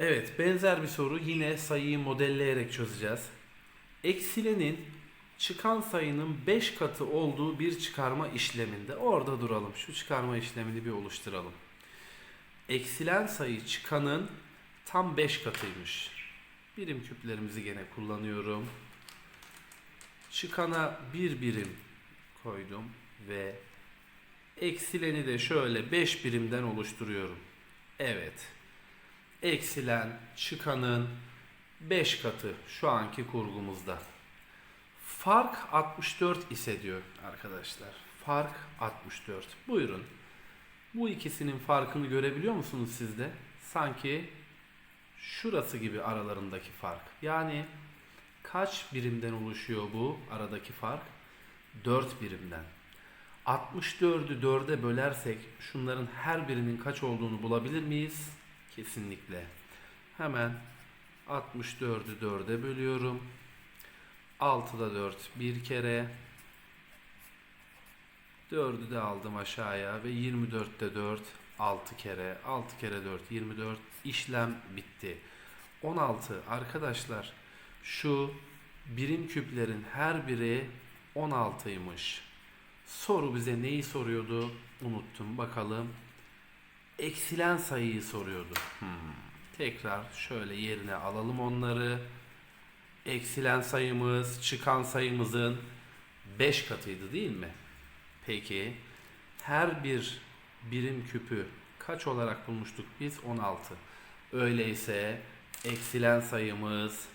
Diğer bir soru yine sayıyı modelleyerek çözeceğiz. Eksilenin çıkan sayının 5 katı olduğu bir çıkarma işleminde orada duralım. Şu çıkarma işlemini bir oluşturalım. Eksilen sayı çıkanın tam 5 katıymış. Birim küplerimizi gene kullanıyorum. Çıkana bir birim koydum ve eksileni de şöyle 5 birimden oluşturuyorum. Evet. Eksilen çıkanın 5 katı şu anki kurgumuzda. Fark 64 ise diyor arkadaşlar. Fark 64. Buyurun. Bu ikisinin farkını görebiliyor musunuz siz de? Sanki şurası gibi aralarındaki fark. Yani kaç birimden oluşuyor bu aradaki fark? 4 birimden. 64'ü 4'e bölersek şunların her birinin kaç olduğunu bulabilir miyiz? Kesinlikle. Hemen 64'ü 4'e bölüyorum. 6'da 4 bir kere. 4'ü de aldım aşağıya ve 24'te 4 6 kere. 6 kere 4 24 işlem bitti. 16 arkadaşlar şu birim küplerin her biri 16'ymış. Soru bize neyi soruyordu? Unuttum bakalım. Eksilen sayıyı soruyordu. Hmm. Tekrar şöyle yerine alalım onları. Eksilen sayımız çıkan sayımızın 5 katıydı değil mi? Peki her bir birim küpü kaç olarak bulmuştuk biz? 16. Öyleyse eksilen sayımız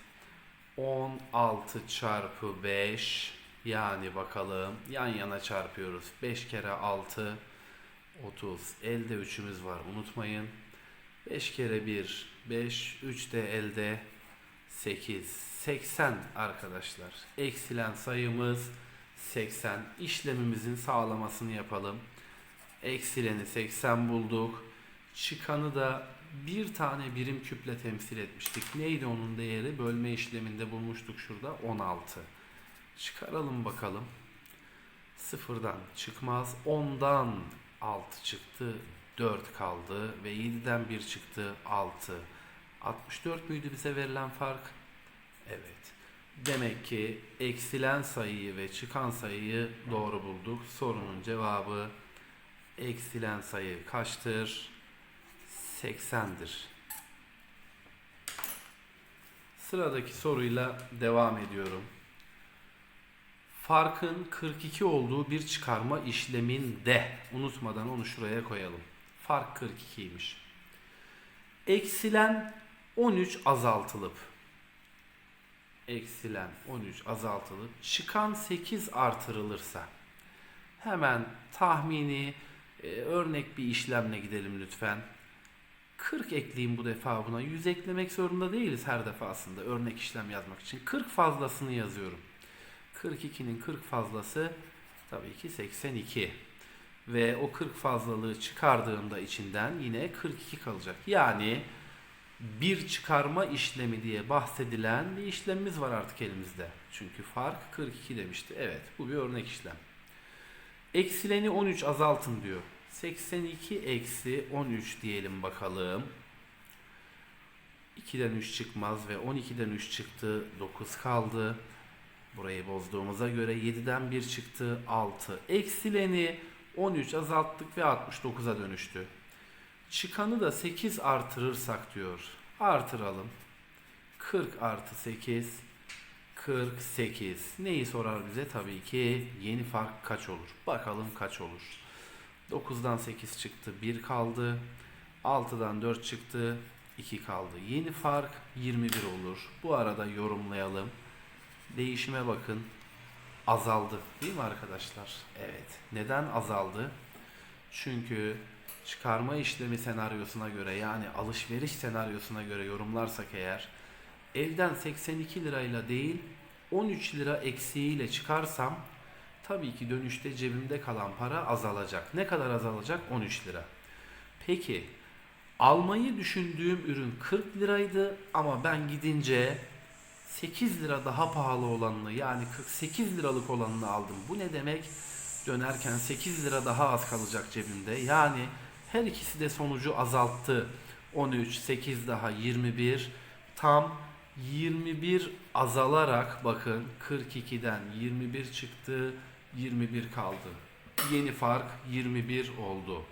16 çarpı 5 yani bakalım yan yana çarpıyoruz. 5 kere 6 30. Elde 3'ümüz var unutmayın. 5 kere 1 5 3 de elde 8 80 arkadaşlar. Eksilen sayımız 80. İşlemimizin sağlamasını yapalım. Eksileni 80 bulduk. Çıkanı da bir tane birim küple temsil etmiştik. Neydi onun değeri? Bölme işleminde bulmuştuk şurada 16. Çıkaralım bakalım. Sıfırdan çıkmaz. 10'dan 6 çıktı. 4 kaldı ve 7'den 1 çıktı. 6. 64 müydü bize verilen fark? Evet. Demek ki eksilen sayıyı ve çıkan sayıyı doğru bulduk. Sorunun cevabı eksilen sayı kaçtır? 80'dir. Sıradaki soruyla devam ediyorum. Farkın 42 olduğu bir çıkarma işleminde unutmadan onu şuraya koyalım. Fark 42'ymiş. Eksilen 13 azaltılıp eksilen 13 azaltılıp çıkan 8 artırılırsa hemen tahmini e, örnek bir işlemle gidelim lütfen. 40 ekleyeyim bu defa buna. 100 eklemek zorunda değiliz her defasında örnek işlem yazmak için. 40 fazlasını yazıyorum. 42'nin 40 fazlası tabii ki 82. Ve o 40 fazlalığı çıkardığımda içinden yine 42 kalacak. Yani bir çıkarma işlemi diye bahsedilen bir işlemimiz var artık elimizde. Çünkü fark 42 demişti. Evet bu bir örnek işlem. Eksileni 13 azaltın diyor. 82 eksi 13 diyelim bakalım. 2'den 3 çıkmaz ve 12'den 3 çıktı. 9 kaldı. Burayı bozduğumuza göre 7'den 1 çıktı. 6. Eksileni 13 azalttık ve 69'a dönüştü. Çıkanı da 8 artırırsak diyor. Artıralım. 40 artı 8 48. Neyi sorar bize? Tabii ki yeni fark kaç olur? Bakalım kaç olur? 9'dan 8 çıktı. 1 kaldı. 6'dan 4 çıktı. 2 kaldı. Yeni fark 21 olur. Bu arada yorumlayalım. Değişime bakın. Azaldı. Değil mi arkadaşlar? Evet. Neden azaldı? Çünkü çıkarma işlemi senaryosuna göre yani alışveriş senaryosuna göre yorumlarsak eğer evden 82 lirayla değil 13 lira eksiğiyle çıkarsam tabii ki dönüşte cebimde kalan para azalacak. Ne kadar azalacak? 13 lira. Peki almayı düşündüğüm ürün 40 liraydı ama ben gidince 8 lira daha pahalı olanını yani 48 liralık olanını aldım. Bu ne demek? Dönerken 8 lira daha az kalacak cebimde. Yani her ikisi de sonucu azalttı. 13, 8 daha 21. tam 21 azalarak bakın 42'den 21 çıktı 21 kaldı. Yeni fark 21 oldu.